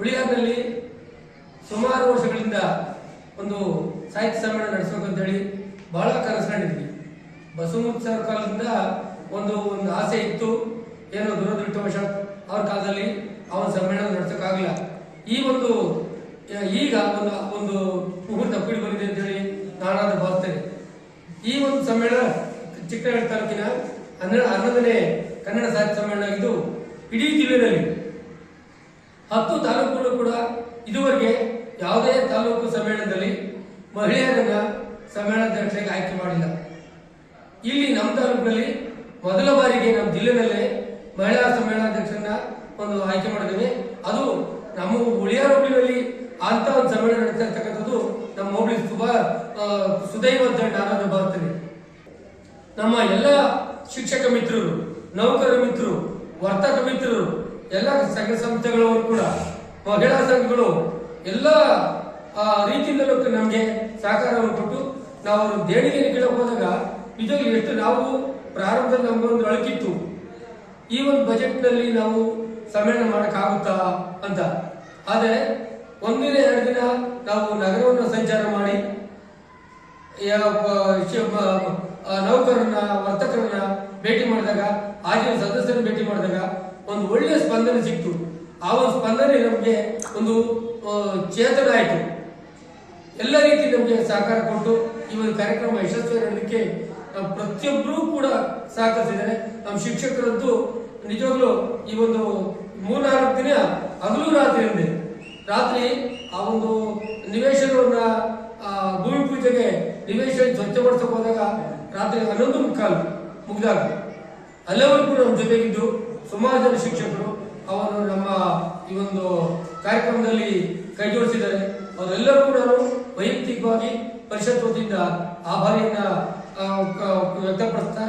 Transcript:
ಉಳಿಯಾರ್ನಲ್ಲಿ ಸುಮಾರು ವರ್ಷಗಳಿಂದ ಒಂದು ಸಾಹಿತ್ಯ ಸಮ್ಮೇಳನ ನಡೆಸಬೇಕಂತೇಳಿ ಬಹಳ ಕನಸು ಕಂಡಿದ್ವಿ ಸರ್ ಕಾಲದಿಂದ ಒಂದು ಒಂದು ಆಸೆ ಇತ್ತು. ಏನೋ ದುರದೃಷ್ಟವಶ ಅವ್ರ ಕಾಲದಲ್ಲಿ ಅವನ ಸಮ್ಮೇಳನ ನಡೆಸೋಕ್ಕಾಗಲಿಲ್ಲ. ಈ ಒಂದು, ಈಗ ಒಂದು ಒಂದು ಮುಹೂರ್ತ ಕೂಡಿ ಬಂದಿದೆ ಅಂತೇಳಿ ನಾನಾದ್ರೂ ಭಾವಿಸ್ತೇನೆ. ಈ ಒಂದು ಸಮ್ಮೇಳನ ಚಿಕ್ಕನಗರ ತಾಲೂಕಿನ ಹನ್ನೆರಡು, ಹನ್ನೊಂದನೇ ಕನ್ನಡ ಸಾಹಿತ್ಯ ಸಮ್ಮೇಳನ ಇದು ಇಡೀ ಜಿಲ್ಲೆಯಲ್ಲಿ ಹತ್ತು ತಾಲೂಕುಗಳು ಕೂಡ ಇದುವರೆಗೆ ಯಾವುದೇ ತಾಲೂಕು ಸಮ್ಮೇಳನದಲ್ಲಿ ಮಹಿಳೆಯರನ್ನ ಸಮ್ಮೇಳನಾಧ್ಯಕ್ಷರಿಗೆ ಆಯ್ಕೆ ಮಾಡಿಲ್ಲ. ಇಲ್ಲಿ ನಮ್ಮ ತಾಲೂಕಿನಲ್ಲಿ ಮೊದಲ ಬಾರಿಗೆ ನಮ್ಮ ಜಿಲ್ಲೆಯಲ್ಲೇ ಮಹಿಳಾ ಸಮ್ಮೇಳನಾಧ್ಯಕ್ಷರನ್ನ ಒಂದು ಆಯ್ಕೆ ಮಾಡಿದ್ದೇವೆ. ಅದು ನಮ್ಮ ಉಳಿಯಾರ ಹೋಬಳಿನಲ್ಲಿ ಅಂತ ಒಂದು ಸಮ್ಮೇಳನ ನಡೀತಾ ನಮ್ಮ ಹೋಬಳಿ ತುಂಬಾ ಸುದೈವ ನಾನು ಭಾವಿಸ್ತೇನೆ. ನಮ್ಮ ಎಲ್ಲ ಶಿಕ್ಷಕ ಮಿತ್ರರು ನೌಕರ ಮಿತ್ರರು, ವರ್ತಕ ಮಿತ್ರರು ಎಲ್ಲ ಸಂಘ ಸಂಸ್ಥೆಗಳವರು ಕೂಡ ಮಹಿಳಾ ಸಂಘಗಳು ಎಲ್ಲ ರೀತಿಯಿಂದಲೂ ನಮಗೆ ಸಹಕಾರವನ್ನು ಕೊಟ್ಟು ನಾವು ದೇಣಿಗೆ ಕೇಳಕ್ ಹೋದಾಗ ಇದು ಎಷ್ಟು ನಾವು ಪ್ರಾರಂಭದಲ್ಲಿ ನಮಗೊಂದು ಅಳಕಿತ್ತು. ಈ ಒಂದು ಬಜೆಟ್ನಲ್ಲಿ ನಾವು ಸಮ್ಮೇಳನ ಮಾಡೋಕ್ಕಾಗುತ್ತಾ ಅಂತ. ಆದರೆ ಒಂದಿನ, ಎರಡು ದಿನ ನಾವು ನಗರವನ್ನು ಸಂಚಾರ ಮಾಡಿ ನೌಕರನ್ನ ವರ್ತಕರನ್ನ ಭೇಟಿ ಮಾಡಿದಾಗ ಆಗಿನ ಸದಸ್ಯರನ್ನ ಭೇಟಿ ಮಾಡಿದಾಗ ಒಂದು ಒಳ್ಳೆ ಸ್ಪಂದನೆ ಸಿಕ್ತು. ಆ ಒಂದು ಸ್ಪಂದನೆ ನಮಗೆ ಒಂದು ಚೇತನ ಆಯಿತು. ಎಲ್ಲ ರೀತಿ ನಮಗೆ ಸಹಕಾರ ಕೊಟ್ಟು ಈ ಒಂದು ಕಾರ್ಯಕ್ರಮ ಯಶಸ್ವಿ ನಡೆದಕ್ಕೆ ನಾವು ಪ್ರತಿಯೊಬ್ಬರೂ ಕೂಡ ಸಹಕರಿಸಿದ್ದಾರೆ. ನಮ್ಮ ಶಿಕ್ಷಕರಂತೂ ನಿಜವಾಗ್ಲೂ ಈ ಒಂದು ಮೂರ್ನಾಲ್ಕು ದಿನ ಹಗಲು ರಾತ್ರಿ ಇರಲಿ ರಾತ್ರಿ ಆ ಒಂದು ನಿವೇಶನವನ್ನ ಭೂಮಿ ಪೂಜೆಗೆ ನಿವೇಶನ ಸ್ವಚ್ಛಪಡಿಸೋಕೆ ಹೋದಾಗ ರಾತ್ರಿ ಹನ್ನೊಂದು ಮುಕ್ಕಾಲು ಮುಗಿದಾಗ ಕೂಡ ನಮ್ಮ ಜೊತೆಗಿದ್ದು. ಸುಮಾರು ಜನ ಶಿಕ್ಷಕರು, ಅವರು ನಮ್ಮ ಈ ಒಂದು ಕಾರ್ಯಕ್ರಮದಲ್ಲಿ ಕೈ ಜೋಡಿಸಿದ್ದಾರೆ. ಅವರೆಲ್ಲರೂ ಕೂಡ ವೈಯಕ್ತಿಕವಾಗಿ ಪರಿಷತ್ ವತಿಯಿಂದ ಆಭಾರಿಯನ್ನ ವ್ಯಕ್ತಪಡಿಸ್ತಾ